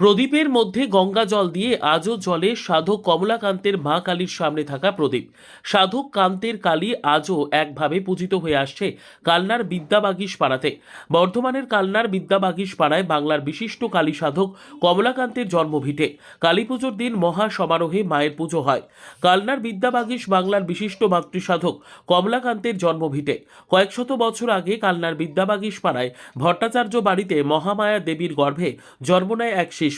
প্রদীপের মধ্যে গঙ্গা জল দিয়ে আজও জলে সাধক কমলাকান্তের মা কালীর সামনে থাকা প্রদীপ। সাধক কান্তের কালী আজও একভাবে পূজিত হয়ে আসছে কালনার বিদ্যাবাগীশ পাড়াতে। বর্ধমানের কালনার বিদ্যাবাগীশ পাড়ায় বাংলার বিশিষ্ট কালী সাধক কমলাকান্তের জন্মভিটে। কালী পুজোর দিন মহা সমারোহে মায়ের পুজো হয়। কালনার বিদ্যাবাগীশ বাংলার বিশিষ্ট মাতৃসাধক কমলাকান্তের জন্মভিটে। কয়েকশত বছর আগে কালনার বিদ্যাবাগীশ পাড়ায় ভট্টাচার্য বাড়িতে মহামায়া দেবীর গর্ভে জন্ম নেয় এক শিশু।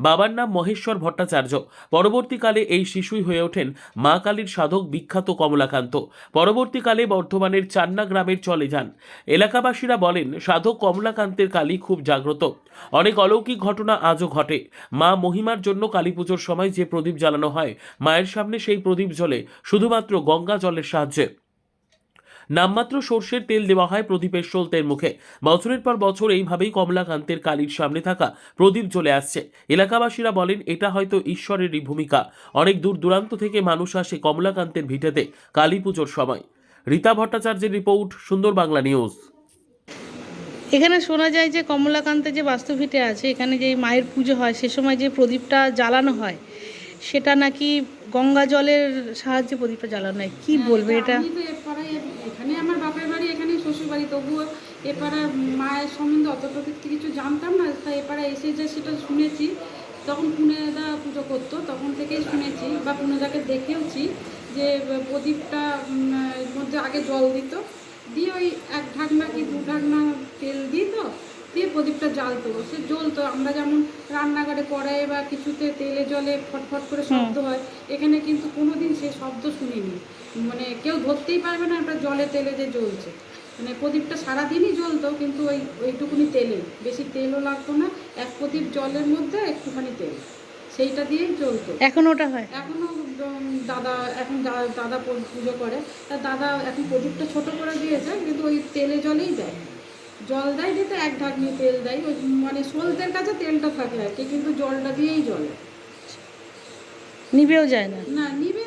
বাবার নাম মহেশ্বর ভট্টাচার্য। পরবর্তীকালে এই শিশুই হয়ে ওঠেন মা কালীর সাধক বিখ্যাত কমলাকান্ত। পরবর্তীকালে বর্ধমানের চান্না গ্রামের চলে যান। এলাকাবাসীরা বলেন, সাধক কমলাকান্তের কালী খুব জাগ্রত। অনেক অলৌকিক ঘটনা আজও ঘটে। মা মহিমার জন্য কালী পুজোর সময় যে প্রদীপ জ্বালানো হয়, মায়ের সামনে সেই প্রদীপ জ্বলে, শুধুমাত্র গঙ্গা জলের সাহায্যে। নামমাত্র সর্ষের তেল দেওয়া হয় প্রদীপের সলতের মুখে। বছরের পর বছর এইভাবেই কমলাকান্তের কালীর সামনে থাকা প্রদীপ জ্বলে আসছে। এলাকাবাসীরা বলেন, এটা হয়তো ঈশ্বরেরই ভূমিকা। অনেক দূর দূরান্ত থেকে মানুষ আসে কমলাকান্তের ভিটেতে কালী পুজোর সময়। রীতা ভট্টাচার্যের রিপোর্ট, সুন্দর বাংলা নিউজ। এখানে শোনা যায় যে কমলাকান্তের যে বাস্তুভিটে আছে, এখানে যে মায়ের পুজো হয়, সে সময় যে প্রদীপটা জ্বালানো হয়, সেটা নাকি গঙ্গা জলের সাহায্যে প্রদীপটা জ্বালানো হয়। কি বলবে এটা এখানে আমার বাপের বাড়ি এখানে শ্বশুর বাড়ি তবুও এপাড়ার মায়ের সম্বন্ধে অতটা তো কিছু জানতাম না তাই এপাড়া এসে যে সেটা শুনেছি। তখন পুনেদা পুজো করতো তখন থেকেই শুনেছি বা পুনেদাকে দেখেওছি যে প্রদীপটা এর মধ্যে আগে জল দিত। দিয়ে ওই এক ঢাকনা কি দু ঢাকনা তেল দিত দিয়ে প্রদীপটা জ্বালতো। সে জ্বলতো। আমরা যেমন রান্নাঘরে কড়াইয়ে বা কিছুতে তেলে জলে ফটফট করে শব্দ হয় এখানে কিন্তু কোনোদিন সে শব্দ শুনিনি। মানে কেউ ধরতেই পারবে না ওটা জলে তেলে যে জ্বলছে। মানে প্রদীপটা সারাদিনই জ্বলতো কিন্তু ওই ওইটুকুনি তেলে। বেশি তেলও লাগতো না এক প্রদীপ জলের মধ্যে একটুখানি তেল। সেইটা দিয়েই জ্বলতো। এখন ওটা হয়? এখনও উম, দাদা এখন দাদা পুজো করে। তা দাদা এখন প্রদীপটা ছোট করে দিয়েছে কিন্তু ওই তেলে জলেই দেয় জল দেয় দিতে এক ঢাকনি তেল দেয় ওই মানে সলতের কাছে তেলটা থাকে আর কি কিন্তু জলটা দিয়েই জলে। নিবেও যায় না। না নিভে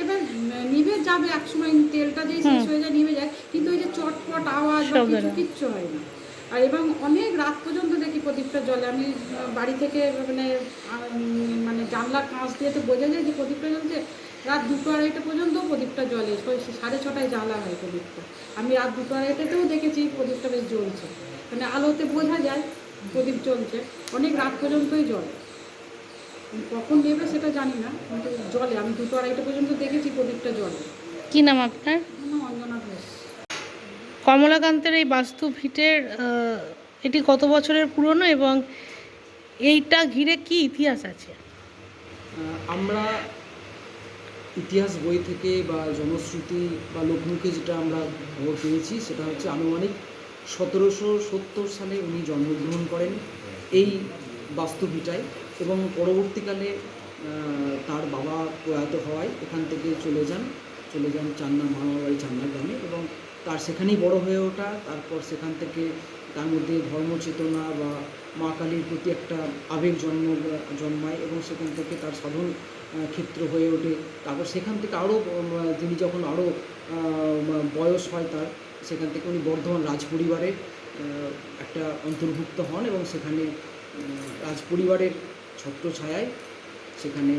এবার- নিভে যাবে একসময় তেলটা যেই শেষ হয়ে যায় নিভে যায় কিন্তু ওই যে চটপট আওয়াজ বা কিছু কিচ্ছু হয় না। আর এবং অনেক রাত পর্যন্ত দেখি প্রদীপটা জলে আমি বাড়ি থেকে মানে মানে জানলার কাঁচ দিয়ে তো বোঝা যায় যে প্রদীপটা জ্বলছে রাত দুটো আড়াইটা পর্যন্ত প্রদীপটা জ্বলে। ওই সাড়ে ছটায় জ্বালা হয় প্রদীপটা। আমি রাত দুটো আড়াইটাতেও দেখেছি প্রদীপটা বেশ জ্বলছে। মানে আলোতে বোঝা যায় প্রদীপ জ্বলছে। অনেক রাত পর্যন্তই জ্বলে। কখন নেবে সেটা জানি না কিন্তু জলে আমি দুটো আড়াইটা পর্যন্ত দেখেছি প্রদীপটা জলে কি নাম আপনার? অঞ্জনা ঘোষ। কমলাকান্তের এই বাস্তুভিটের আহ, এটি কত বছরের পুরনো এবং এইটা ঘিরে কি ইতিহাস আছে? আমরা ইতিহাস বই থেকে বা জনশ্রুতি বা লোকমুখে যেটা আমরা খবর পেয়েছি, সেটা হচ্ছে আনুমানিক সতেরোশো সত্তর সালে উনি জন্মগ্রহণ করেন এই বাস্তুভিটায় এবং পরবর্তীকালে তার বাবা প্রয়াত হওয়ায় এখান থেকে চলে যান চলে যান চান্না মামাবাড়ি চান্না গ্রামে এবং তার সেখানেই বড় হয়ে ওঠা, তারপর সেখান থেকে তার মধ্যে ধর্মচেতনা বা মা কালীর প্রতি একটা আবেগ জন্ম, জন্মায় এবং সেখান থেকে তার সাধন ক্ষেত্র হয়ে ওঠে। তারপর সেখান থেকে আরও তিনি যখন আরও বয়স হয় তার, সেখান থেকে উনি বর্ধমান রাজপরিবারের একটা অন্তর্ভুক্ত হন এবং সেখানে রাজপরিবারের ছত্রছায়ায় সেখানে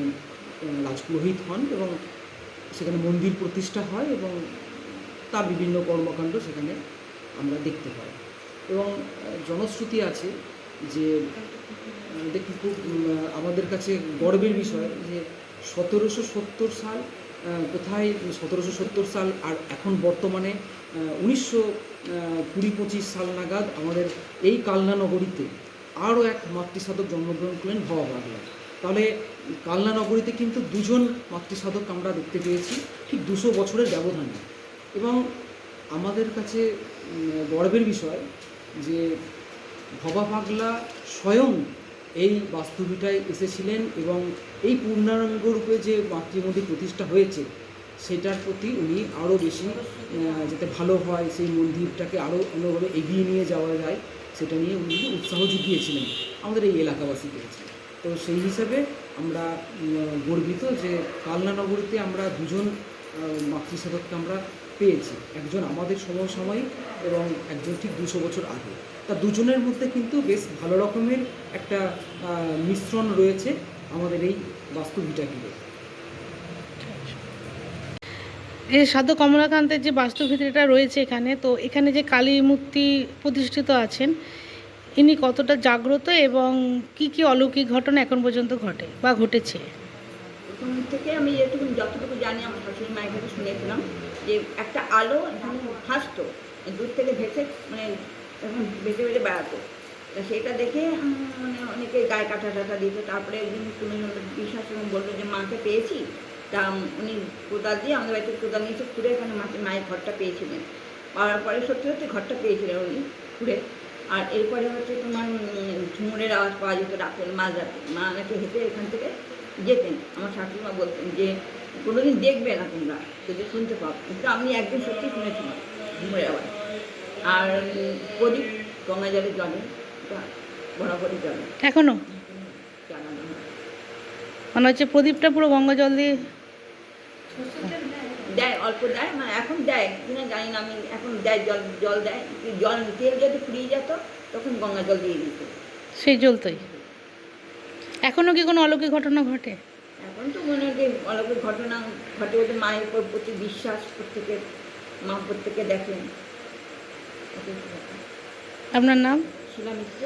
রাজপুরোহিত হন এবং সেখানে মন্দির প্রতিষ্ঠা হয় এবং তার বিভিন্ন কর্মকাণ্ড সেখানে আমরা দেখতে পাই। এবং জনশ্রুতি আছে যে দেখি খুব আমাদের কাছে গর্বের বিষয় যে সতেরোশো সত্তর সাল কোথায়? সতেরোশো সত্তর সাল আর এখন বর্তমানে উনিশশো কুড়ি পঁচিশ সাল নাগাদ আমাদের এই কালনা নগরীতে আরও এক মাতৃসাধক জন্মগ্রহণ করলেন ভবা বাংলা তাহলে কালনা নগরীতে কিন্তু দুজন মাতৃসাধক আমরা দেখতে পেয়েছি, ঠিক দুশো বছরের ব্যবধানে। এবং আমাদের কাছে গর্বের বিষয় যে ভবা পাগলা স্বয়ং এই বাস্তুভিটায় এসেছিলেন এবং এই পূর্ণাঙ্গ রূপে যে মাতৃমন্দির প্রতিষ্ঠা হয়েছে, সেটার প্রতি উনি আরও বেশি যাতে ভালো হয়, সেই মন্দিরটাকে আরও অন্যভাবে এগিয়ে নিয়ে যাওয়া যায়, সেটা নিয়ে উনি উৎসাহ জুগিয়েছিলেন আমাদের এই এলাকাবাসী পেয়েছে তো সেই হিসাবে আমরা গর্বিত যে কালনা নগরীতে আমরা দুজন মাতৃসাধককে আমরা পেয়েছি। একজন আমাদের সমসাময়িক এবং একজন ঠিক দুশো বছর আগে। তা দুজনের মধ্যে কিন্তু বেশ ভালো রকমের একটা মিশ্রণ রয়েছে আমাদের এই ঘিরে এই সাধু কমলাকান্তের যে বাস্তুভিত্তিটা রয়েছে এখানে তো এখানে যে কালী মূর্তি প্রতিষ্ঠিত আছেন ইনি কতটা জাগ্রত এবং কি কি অলৌকিক ঘটনা এখন পর্যন্ত ঘটে বা ঘটেছে? প্রথম থেকে আমি যেটুকু যতটুকু জানি আমার শাশুড়ি মায়ের কাছে শুনেছিলাম যে একটা আলো এখানে ভাসতো দূর থেকে ভেসে মানে এখন ভেসে ভেসে বেড়াতো। তা সেটা দেখে মানে অনেকে গায়ে কাটা টাটা দিত তারপরে একদিন কোনো বিশ্বাস বলল যে, মাকে পেয়েছি? তা উনি কোদাল দিয়ে আমাদের বাড়িতে কোদাল নিয়েছে খুঁড়ে এখানে মায়ের ঘরটা পেয়েছিলেন। পাওয়ার পরে সত্যি সত্যি ঘরটা পেয়েছিলেন উনি খুঁড়ে। আর এরপরে হচ্ছে তোমার ঝুমুরের আওয়াজ পাওয়া যেত রাতে মাঝ রাতে মা নাকি হেঁটে এখান থেকে যেতেন। আমার শাশুড়িমা বলতেন যে, কোনোদিন দেখবে না তোমরা, যদি শুনতে পাও। কিন্তু আমি একদিন সত্যি শুনেছিলাম ঘুমের আওয়াজ। আর প্রদীপ গঙ্গা জলে ওটা বরাবরই জলে। এখনও। মানে হচ্ছে প্রদীপটা পুরো গঙ্গা জল দিয়ে? দেয় অল্প দেয় মানে এখন দেয় কিনা জানি না আমি এখন দেয় জল জল দেয়। জল তেল যদি ফুরিয়ে যেত তখন গঙ্গা জল দিয়ে দিত। সেই জ্বলতোই। এখনও কি কোনো অলৌকিক ঘটনা ঘটে? এখন তো মনে হয় যে অলৌকিক ঘটনা ঘটে ওদের মায়ের উপর প্রতি বিশ্বাস প্রত্যেকের মা প্রত্যেকে দেখেন। আপনার নাম? সুলা মিত্র